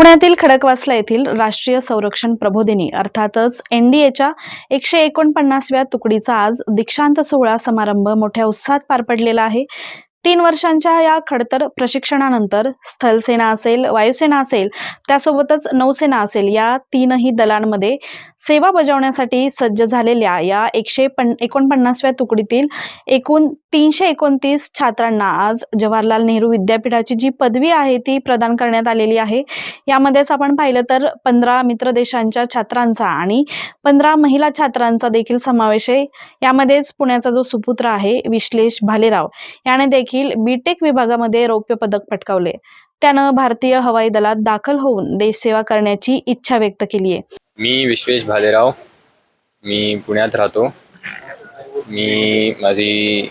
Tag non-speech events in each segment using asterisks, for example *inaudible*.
पुण्यातील खडकवासला येथील राष्ट्रीय संरक्षण प्रबोधिनी अर्थातच एनडीएच्या एकशे एकोणपन्नासव्या तुकडीचा आज दीक्षांत सोहळा समारंभ मोठ्या उत्साहात पार पडलेला आहे. तीन वर्षांच्या या खडतर प्रशिक्षणानंतर स्थलसेना असेल वायुसेना असेल त्यासोबतच नौसेना असेल या तीनही दलांमध्ये सेवा बजावण्यासाठी सज्ज झालेल्या या एकशे पन एकोणपन्नासव्या तुकडीतील एकूण तीनशे एकोणतीस छात्रांना आज जवाहरलाल नेहरू विद्यापीठाची जी पदवी आहे ती प्रदान करण्यात आलेली आहे. यामध्येच आपण पाहिलं तर पंधरा मित्र देशांच्या छात्रांचा आणि पंधरा महिला छात्रांचा देखील समावेश आहे. यामध्येच पुण्याचा जो सुपुत्र आहे विश्लेष भालेराव याने देखील बीटेक विभागामध्ये रौप्य पदक पटकावले. त्यानं भारतीय हवाई दलात दाखल होऊन देशसेवा करण्याची इच्छा व्यक्त केली आहे मी विश्वेश भालेराव. मी पुण्यात राहतो. मी माझी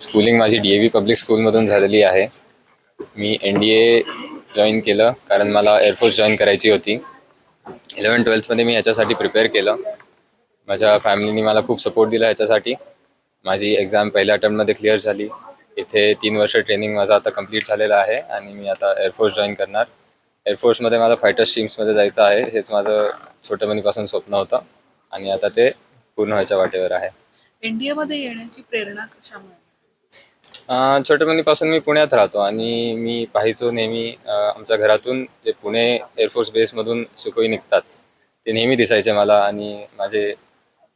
स्कूलिंग माझी डी ए व्ही पब्लिक स्कूलमधून झालेली आहे. मी एन डी ए जॉईन केलं कारण मला एअरफोर्स जॉईन करायची होती. इलेवन ट्वेल्थमध्ये मी याच्यासाठी प्रिपेअर केलं. माझ्या फॅमिलीने मला खूप सपोर्ट दिला याच्यासाठी. माझी एक्झाम पहिल्या अटेम्प्टमध्ये क्लिअर झाली. इथे तीन वर्ष ट्रेनिंग माझं आता कंप्लीट झालेलं आहे आणि मी आता एअरफोर्स जॉईन करणार. एअरफोर्समध्ये मला फायटर स्ट्रीम्समध्ये जायचं आहे. हेच माझं छोटपणीपासून स्वप्न होतं आणि आता ते पूर्ण व्हायच्या वाटेवर आहे. एनडीए मध्ये येण्याची प्रेरणा कशामुळे? छोटेपणीपासून मी पुण्यात राहतो आणि मी पाहायचो नेहमी आमच्या घरातून जे पुणे एअरफोर्स बेसमधून सुखोई निघतात ते नेहमी दिसायचे मला आणि माझे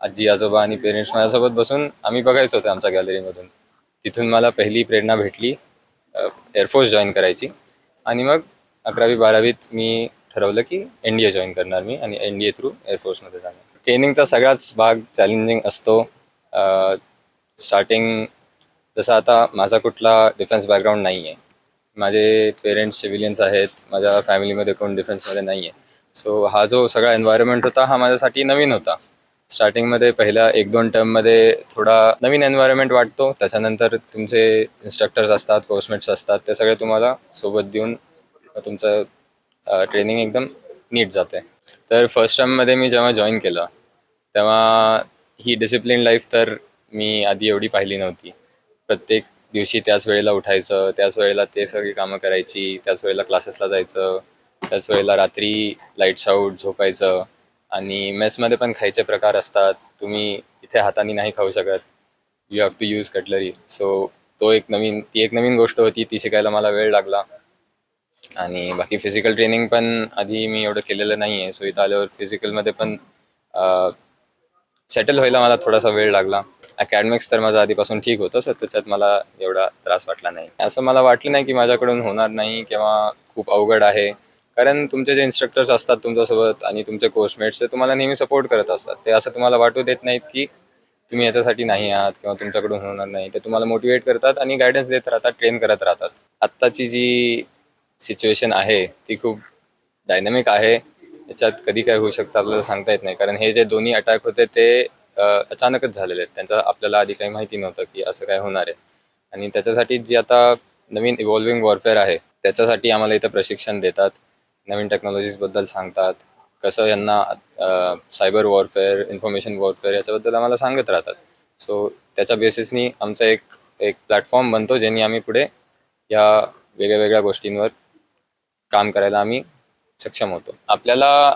आजी आजोबा आणि पेरेंट्स माझ्यासोबत बसून आम्ही बघायचो होतो आमच्या गॅलरीमधून तिथून मला पहिली प्रेरणा भेटली एअरफोर्स जॉईन करायची. आणि मग अकरावी बारावीत मी ठरवलं की एन डी ए जॉईन करणार मी आणि एन डी ए थ्रू एअरफोर्समध्ये जाणार. ट्रेनिंगचा सगळाच भाग चॅलेंजिंग असतो. स्टार्टिंग जसं आता माझा कुठला डिफेन्स बॅकग्राऊंड नाही आहे माझे पेरेंट्स सिव्हिलियन्स आहेत माझ्या फॅमिलीमध्ये कोण डिफेन्समध्ये नाही आहे सो हा जो सगळा एन्व्हायरमेंट होता हा माझ्यासाठी नवीन होता. स्टार्टिंगमध्ये पहिल्या एक दोन टर्ममध्ये थोडा नवीन एन्व्हायरमेंट वाटतो. त्याच्यानंतर तुमचे इन्स्ट्रक्टर्स असतात कोर्समेट्स असतात ते सगळे तुम्हाला सोबत देऊन तुमचं ट्रेनिंग एकदम नीट जाते. तर फर्स्ट टर्ममध्ये मी जेव्हा जॉईन केलं तेव्हा ही डिसिप्लिन लाईफ तर मी आधी एवढी पाहिली नव्हती. प्रत्येक दिवशी त्याच वेळेला उठायचं त्याच वेळेला ते सगळी कामं करायची त्याच वेळेला क्लासेसला जायचं त्याच वेळेला रात्री लाईट्स आऊट झोपायचं. आणि मेसमध्ये पण खायचे प्रकार असतात. तुम्ही इथे हाताने नाही खाऊ शकत. You have to use cutlery so तो एक नवीन ती एक नवीन गोष्ट होती. ती शिकायला मला वेळ लागला. आणि बाकी फिजिकल ट्रेनिंग पण आधी मी एवढं केलेलं नाही आहे सो इथं आल्यावर फिजिकलमध्ये पण सेटल व्हायला मला थोडासा वेळ लागला. अकॅडमिक्स तर माझं आधीपासून ठीक होतं. सर त्याच्यात मला एवढा त्रास वाटला नाही. असं मला वाटलं नाही की माझ्याकडून होणार नाही किंवा खूप अवघड आहे. कारण तुमचे जे इन्स्ट्रक्टर्स असतात तुमच्यासोबत आणि तुमचे कोर्समेट्स ते तुम्हाला नेहमी सपोर्ट करत असतात. ते असं तुम्हाला वाटू देत नाहीत की तुम्ही याच्यासाठी नाही आहात किंवा तुमच्याकडून होणार नाही. ते तुम्हाला मोटिवेट करतात आणि गायडन्स देत राहतात ट्रेन करत राहतात. आत्ताची जी सिच्युएशन आहे ती खूप डायनॅमिक आहे. याच्यात कधी काय होऊ शकतं आपल्याला सांगता येत नाही. कारण हे जे दोन्ही अटॅक होते ते अचानकच झालेले आहेत. त्यांचा आपल्याला आधी काही माहिती नव्हतं की असं काय होणार आहे. आणि त्याच्यासाठी जी आता नवीन इव्हॉल्विंग वॉरफेअर आहे त्याच्यासाठी आम्हाला इथं प्रशिक्षण देतात. नवीन टेक्नॉलॉजीजबद्दल सांगतात. कसं यांना सायबर वॉरफेअर इन्फॉर्मेशन वॉरफेअर याच्याबद्दल आम्हाला सांगत राहतात. सो त्याच्या बेसिसनी आमचा एक एक प्लॅटफॉर्म बनतो ज्यांनी आम्ही पुढे या वेगळ्या वेगळ्या गोष्टींवर काम करायला आम्ही सक्षम होतो. आपल्याला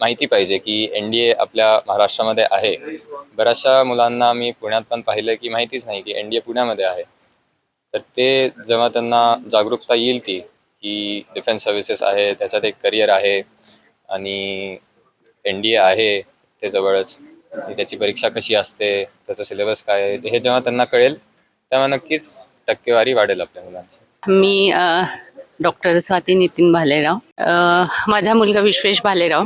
माहिती पाहिजे की एन डी ए आपल्या महाराष्ट्रामध्ये आहे. बऱ्याचशा मुलांना मी पुण्यात पण पाहिलं की माहितीच नाही की एन डी ए पुण्यामध्ये आहे. तर ते जेव्हा त्यांना जागरूकता येईल ती की डिफेन्स सर्व्हिसेस आहे त्याच्यात एक करिअर आहे आणि एन डी ए आहे ते जवळच. त्याची परीक्षा कशी असते त्याचा सिलेबस काय आहे हे जेव्हा त्यांना कळेल तेव्हा नक्कीच टक्केवारी वाढेल आपल्या मुलांची. मी डॉक्टर स्वाती नितीन भालेराव माझा मुलगा विश्वेश भालेराव.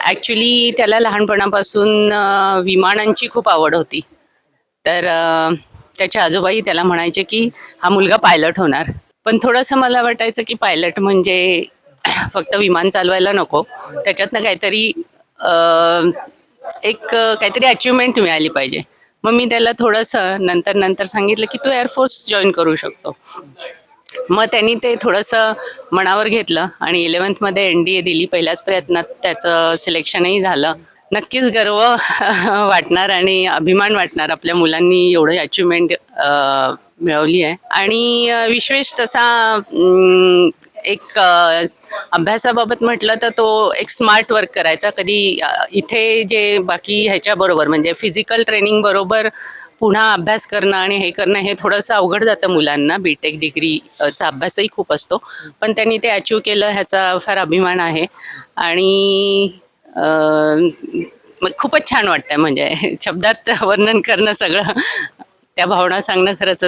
ॲक्च्युली त्याला लहानपणापासून विमानांची खूप आवड होती. तर त्याचे आजोबाई त्याला म्हणायचे की हा मुलगा पायलट होणार. पण थोडंसं मला वाटायचं की पायलट म्हणजे *clears throat* फक्त विमान चालवायला नको. त्याच्यातनं काहीतरी एक काहीतरी अचिव्हमेंट मिळाली पाहिजे. मग मी त्याला थोडंसं नंतर नंतर सांगितलं की तू एअरफोर्स जॉईन करू शकतो. मग त्यांनी ते थोडंसं मनावर घेतलं आणि इलेवन्थमध्ये एन डी ए दिली. पहिल्याच प्रयत्नात त्याचं सिलेक्शनही झालं. नक्कीच गर्व *laughs* वाटणार आणि अभिमान वाटणार आपल्या मुलांनी एवढं अचिव्हमेंट मिळवली आहे. आणि विश्वेश तसा एक अभ्यासाबाबत म्हटलं तर तो एक स्मार्ट वर्क करायचा. कधी इथे जे बाकी ह्याच्याबरोबर म्हणजे फिजिकल ट्रेनिंग बरोबर पुन्हा अभ्यास करणं आणि हे करणं हे थोडंसं अवघड जातं मुलांना. बी टेक डिग्रीचा अभ्यासही खूप असतो. पण त्यांनी ते अचीव केलं ह्याचा फार अभिमान आहे. आणि खूपच छान वाटतंय. म्हणजे *laughs* शब्दात वर्णन करणं सगळं. त्या भावना सांगणं खरंच